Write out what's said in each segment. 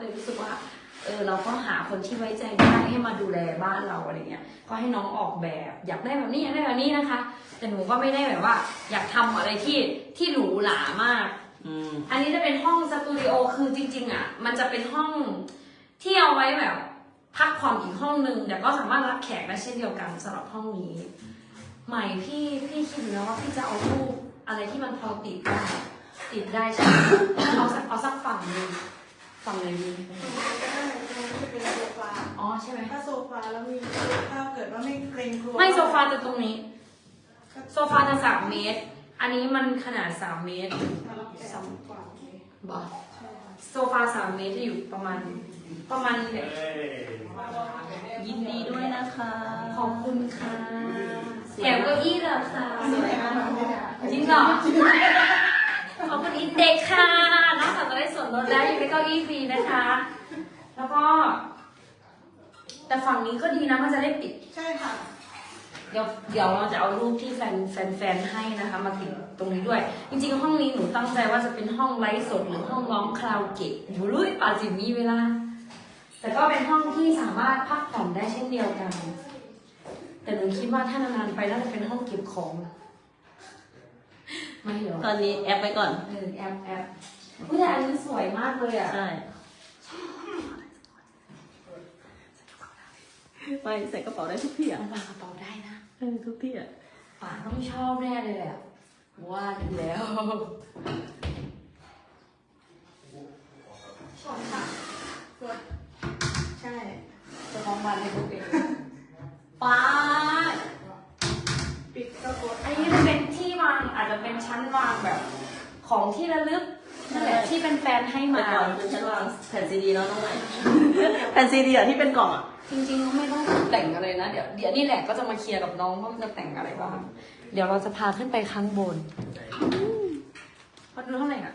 เลยรู้สึกว่า เออเราก็หาคนที่ไว้ใจได้ให้มาดูแลบ้านเราอะไรเงี้ย ก็ให้น้องออกแบบ อยากได้แบบนี้อยากได้แบบนี้นะคะ แต่หนูก็ไม่ได้แบบว่า อยากทำอะไรที่ที่หรูหรามากอืมอันนี้จะเป็นห้องสตูดิโอคือจริง ๆ อะ มันจะเป็นห้องที่เอาไว้แบบ พักผ่อนอีกห้องหนึ่งแต่ก็สามารถรับแขกได้เช่นเดียวกันสำหรับห้องนี้ ใหม่พี่พี่คิดอยู่แล้วว่าพี่จะเอารูปอะไรที่มันพอติดได้ติดได้ใช่ไหมเอาสักเอาสักฝั่งหนึง ฝั่งไหนดีจะเป็นโซฟาอ๋อใช่ไหมถ้าโซฟาแล้วมีถ้าเกิดว่าไม่เกรงกลัวไม่โซฟาจะตรงนี้ โซฟาจะสามเมตร อันนี้มันขนาดสามเมตรสามกว่าเลยบอใช่ค่ะโซฟาสามเมตรจะอยู่ประมาณประมาณแบบยินดีด้วยนะคะ ขอบคุณค่ะแถมเก้าอี้เหรอคะอันนี้แถมมาไม่ได้จริงเหรอ ขอบคุณอินเด็กค่ะนอกจากจะได้ส่วนลดแล้วยังได้เก้าอี้ฟรีนะคะ แล้วก็ แต่ฝั่งนี้ก็ดีนะมันจะได้ปิด ใช่ค่ะ เดี๋ยวเดี๋ยวเราจะเอารูปที่แฟนแฟนแฟนให้นะคะ มาติดตรงนี้ด้วย จริงๆ ห้องนี้หนูตั้งใจว่าจะเป็นห้องไลฟ์สดหรือห้องร้องคาราโอเกะอยู่ลุยป่าจิมมีเวลา แต่ก็เป็นห้องที่สามารถพักผ่อนได้เช่นเดียวกัน แต่หนูคิดว่าถ้านานๆไปน่าจะเป็นห้องเก็บของ ไม่หรอกตอนนี้แอปไปก่อน เออแอปแอปผู้แต่อันนี้สวยมากเลยอะ ใช่ไปใส่กระเป๋าได้ทุกที่อะมันวางกระเป๋าได้นะเออทุกที่อะป๋าต้องชอบแน่เลยแหละว่าอยู่แล้วชอบค่ะกดใช่จะมองมันในตัวเองป้า ปิดก็กด อันนี้จะเป็นที่วางอา จจะเป็นชั้นวางแบบของที่ระลึกนั่นแหละที่เป็นแฟนให้แต่มาก่อนคือฉันวางแผ่นซีดีแล้วน้องใหม่แผ่นซีดีอะที่เป็นกล่องอะจริงๆก็ไม่ต้องแต่งอะไรนะ เดี๋ยวเดี๋ยวนี่แหละก็จะมาเคลียร์กับน้องว่ามันจะแต่งอะไรบ้างเดี๋ยวเราจะพาขึ้นไปข้างบนเขาดูเท่าไหร่อะ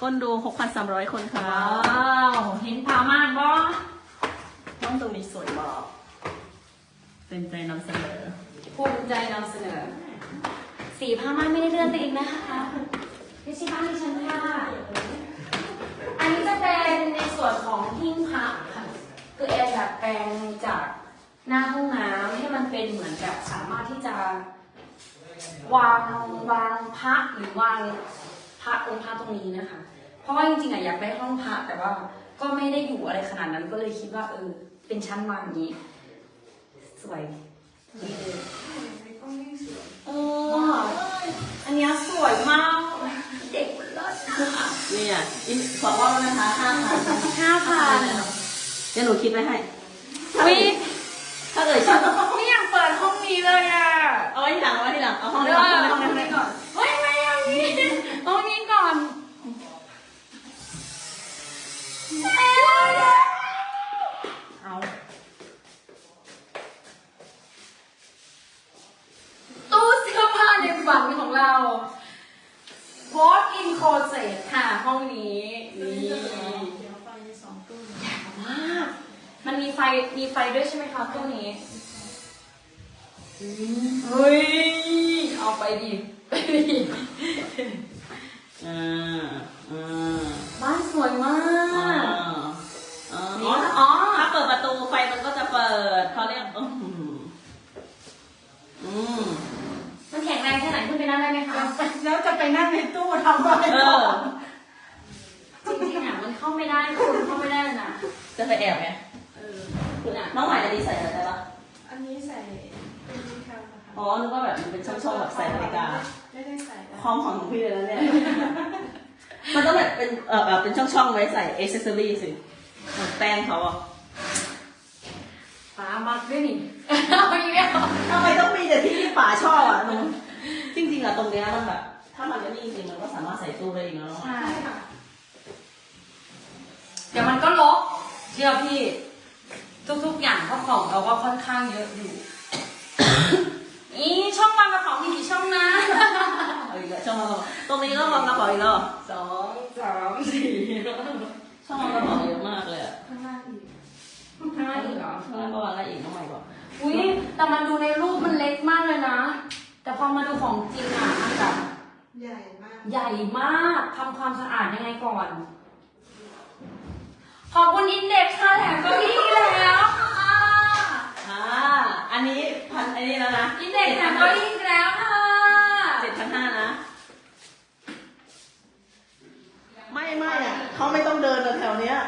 คนดู 6,300 คนค่ะว้าวเห็นพามากบ่ห้องตรงนี้สวยมากเต็มใจนำเสนอภูมิใจนำเสนอ สีผ้าม่ากไม่ได้เลื่อนไปอีกนะคะไม่ใช่บ้านที่ฉันค่ะ อันนี้จะเป็นในส่วนของหิ้งพระค่ะ คือแอนดัดแปลงจากหน้าห้องน้ำให้มันเป็นเหมือนแบบสามารถที่จะ วางวางพระหรือวางพระองค์พระตรงนี้นะคะ เพราะว่าจริงๆอะอยากได้ห้องพระแต่ว่าก็ไม่ได้อยู่อะไรขนาดนั้นก็เลยคิดว่า เออ เป็นชั้นวางอย่างนี้ สวยดีเลยในกล้องยิ่งสวยเออ อันเนี้ยสวยมาก เด็กมันเลิศนะนี่อะอินขอว่าแล้วนะคะ5,000ห้าพันเดี๋ยวหนูคิดไว้ให้วิถ้าเกิดชอบไม่อยากเปิดห้องนี้เลยอะเอาไว้ทีหลังเอาไว้ทีหลังเอาห้องเดี๋นี้ยวก่อนเอาห้ห้อองงนี้นี้ก่ก่ออน นเฮ้ยไม่เอานี้ห้องนี้ก่อนเอา ตู้เสื้อผ้าในฝันของเราโพสอินโคเซตค่ะ ห้องนี้ นี่ เดี๋ยวฟังมีสองตู้ มากมันมีไฟมีไฟด้วยใช่ไหมคะตู้นี้เฮ้ย เอาไปดิไปดิอ่าอ่าบ้านสวยมาอ่ากอ๋อนี่อ๋อถ้าเปิดประตูไฟมันก็จะเปิดเขาเรียกอืมอืมมันแข็งแรงแค่ไหนขึ้นไปนั่งได้ไหมคะ แล้วจะไปนั่งในตู้ทำอะไรเอต่ออจริงๆอะมันเข้าไม่ได้คุณเข้าไม่ได้นะจะไปแอบไงเใส่นาฬิกาไม่ได้ใส่แล้วห้องของพี่เลยนะเนี่ย มันต้องแบบเป็นเออแบบเป็นช่องๆไว้ใส่อ c เซสซอรี่สิเหมือนแป้งเขาอะฟ้ามักด้วยนี่เอาอีกแล้วทำไมต้องมีแต่ที่ที่ป๋าชอบอะหนูจริงๆอะตรงเนี้ยมันแบบ ถ้ามันจะนี่จริงๆมันก็สามารถใส่ตู้ได้อีกแล้วใช่ใช่ค่ะ เดี๋ยวมันก็ลบเชื่อพี่ ทุกๆอย่างเพราะของเราก็ค่อนข้างเยอะอยู่ อีช่องวางกระเป๋ามีกี่ช่องนะ เอาอีกแล้วช่องวางกระเป๋าตรงนี้ก็วางกระเป๋าอีกแล้วเหรอสองสามสี่ช่องวางกระเป๋าเยอะมากเลยอะข้างล่างอีกห้าอีกเหรอข้างล่างก็วางได้อีกน้องใหม่บอกอุ้ยแต่มันดูในรูปมันเล็กมากเลยนะ แต่พอมาดูของจริงอะมันแบบใหญ่มาก ใหญ่มากทำความสะอาดยังไงก่อน ขอบคุณอินเด็กซ์ค่ะแถมเก้าอี้แล้วค่ะ อ่า อันนี้พันอันนี้ แล้วนะอินเด็กซ์แถมเก้าอี้แล้วค่ะเจ็ดพันห้านะ ไม่ไม่อะเขาไม่ต้องเดินแถวๆเนี้ย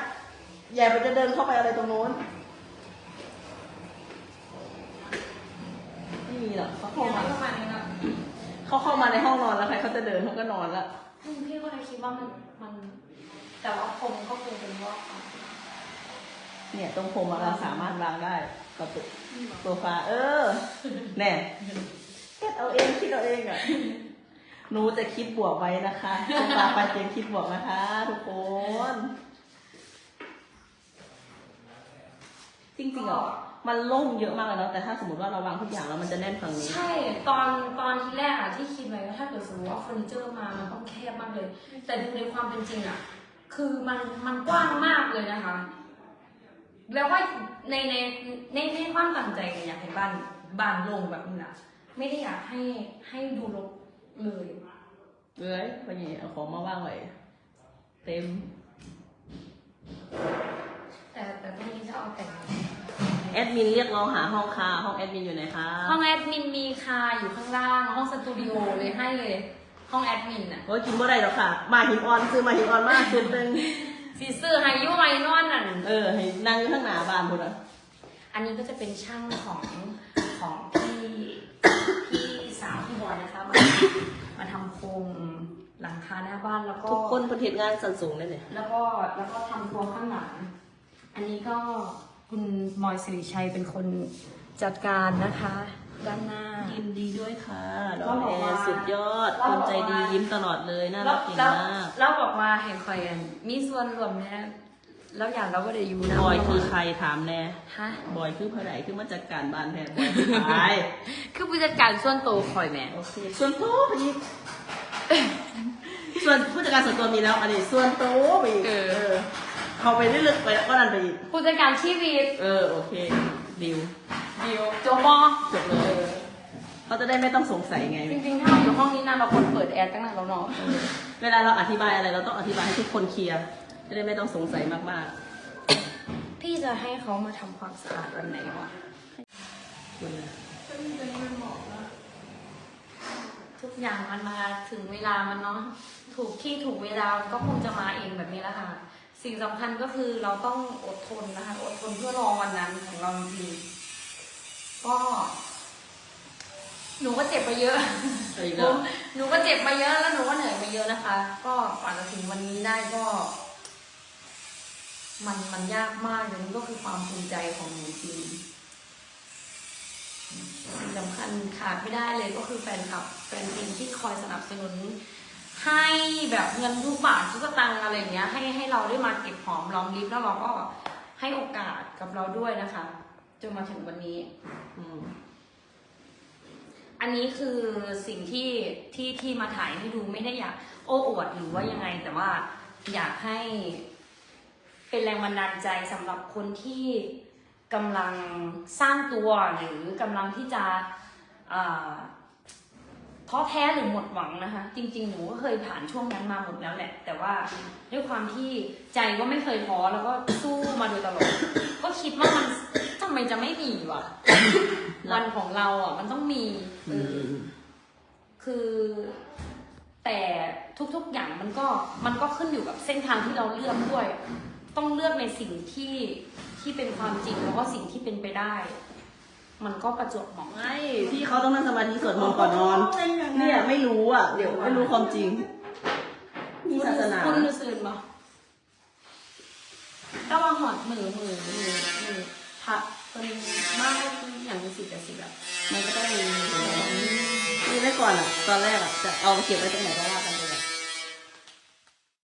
อย่าไปจะเดินเข้าไปอะไรตรงโน้น ไม่มีหรอกเขาเข้ามาประมาณนี้นะเขาเข้ามาในห้องนอนแล้วใครเขาจะเดินเขาก็นอนแล้วพี่ก็เลยคิดว่ามันมัน แต่ว่าผมก็คงเป็นว่าเนี่ยตรงผมอะเราสามารถวางได้ กับโซฟา เออ แน่คิดเอาเองคิดเอาเองอะหนูจะคิดบวกไว้นะคะโซฟาปายเตียงคิดบวกนะคะ ทุกคน จริงๆอะมันโล่งเยอะมากเลยเนาะแต่ถ้าสมมติว่าเราวางทุกอย่างแล้วมันจะแน่นฝั่งนี้ ใช่ ตอนตอนที่แรกอะที่คิดไว้ว่าถ้าเกิดสมมติว่าเฟอร์นิเจอร์มามันต้องแคบมากเลย แต่ดูในความเป็นจริงอะคือมันมันกว้างมากเลยนะคะ แล้วว่า ในในในในความตั้งใจเนี่ยอยากเห็นบ้านบ้านโล่งแบบนี้นะไม่ได้อยากให้ให้ดูรกเลยเอ้ยพอดีเอาของมาว่างไว้เต็ม แต่แต่ตรงนี้จะเอาแต่งแอดมินเรียกเราหาห้องค่ะ ห้องแอดมินอยู่ไหนคะห้องแอดมินมีคาอยู่ข้างล่าง ห้องสตูดิโอเลยให้เลย ห้องแอดมินอะโอ้ยกินบ่ได้หรอกค่ะ มาหินออนซื้อมาหินออนมากคือเป็นสีเสื้อไฮยูไฮนอนนั่น เออให้ นั่งอยู่ข้างหน้าบ้านพุ่นอะอันนี้ก็จะเป็นช่างของของพี่พี่สาวพี่บอยนะคะ มามาทำโครงหลังคาหน้าบ้านแล้วก็ ทุกคนประเทศงานสันสูงเลยเนี่ยแล้วก็แล้วก็ทำครัวข้างหลัง อันนี้ก็คุณมอยสิริชัยเป็นคนจัดการนะคะ ด้านหน้า ยินดีด้วยค่ะดก็อกบอกแอว่าร์สุดยอดก็คบอกนว่าใจดียิ้มตลอดเลยน่าแล้รัวกเก่งแล้วมาก แล้วบอกว่าเห็นคอยกันมีส่วนรวมเนี่ย แล้วอย่างเราก็ได้อยู่นะบอยคือใครถามแน่ฮะบอยคือผู้ใดคือมาจัดการบ้านแทนบอยคือใครคือผู้จัดการส่วนตัวคอยแหม่โอเคส่วนตัวไปอีกส่วนผู้จัดการส่วนตัวมีแล้ว อันนี้ส่วนตัวไปอีกเออเออเขาไปได้ลึกไปแล้วก็นั่นไปอีกผู้จัดการชีวิตเออโอเคดิวดิวโจบอจบเลยเขาจะได้ไม่ต้องสงสัยไง จริงๆ ถ้าเราอยู่ห้องนี้นะเราควรเปิดแอร์ตั้งนานแล้วเนาะเวลาเราอธิบายอะไรเราต้องอธิบายให้ทุกคนเคลียร์ จะได้ไม่ต้องสงสัยมากพี่จะให้เขามาทำความสะอาดวันไหนวะๆคุณนะก็มีตัวนี้มันเหมาะแล้วทุกอย่างมันมาถึงเวลามันเนาะถูกที่ถูกเวลามันก็คงจะมาเองแบบนี้แหละค่ะ สิ่งสำคัญก็คือเราต้องอดทนนะคะอดทนเพื่อรอวันนั้นของเราจริงๆก็ หนูก็เจ็บมาเยอะเอาอีกหแล้นูวหนูก็เจ็บมาเยอะแล้วหนูก็เหนื่อยมาเยอะนะคะ ก็กว่าจะถึงวันนี้ได้ก็ มันมันยากมากเลยมันก็คือความภูมิใจของหนูจริงสิ่งสำคัญขาดไม่ได้เลยก็คือแฟนคลับ แฟนเพลงที่คอยสนับสนุน ให้แบบเงินทุกบาททุกตางอะไรเงี้ย ให้ให้เราได้มาเก็บหอมรอมริบแล้วเราก็ให้โอกาสกับเราด้วยนะคะ จนมาถึงวันนี้ อืมอันนี้คือสิ่งที่ที่ที่มาถ่ายให้ดูไม่ได้อยาก โอ้อวดหรือว่ายังไงแต่ว่าอยากให้ เป็นแรงบันดาลใจสำหรับคนที่กำลังสร้างตัวหรือกำลังที่จะท้อแท้หรือหมดหวังนะคะ จริง ๆ หนูก็เคยผ่านช่วงนั้นมาหมดแล้วแหละ แต่ว่าด้วยความที่ใจก็ไม่เคยท้อแล้วก็สู้มาโดยตลอดก็คิดว่ามันทำไมจะไม่มีวะวันของเราอะ มันต้องมีคือ แต่ทุกๆอย่างมันก็มันก็ขึ้นอยู่กับเส้นทางที่เราเลือกด้วย ต้องเลือกในสิ่งที่ที่เป็นความจริงแล้วก็สิ่งที่เป็นไปได้ มันก็ประจวบเหมาะไม่พี่เขาต้องนั่งสมาธิสวดมนต์ก่อนนอนเนี่ยไม่รู้อะเดี๋ยวไม่รู้ความจริงมีศาสนาคุณรู้สึกบ่ก็ว่าหอดมือมือมือมือพระเป็นมากอย่างมีสิทธิ์แต่สิทธิ์แบบมันก็ต้องมีมีไว้ก่อนอะ ตอนแรกอะจะเอาเก็บไว้ตรงไหนก็ว่ากันไป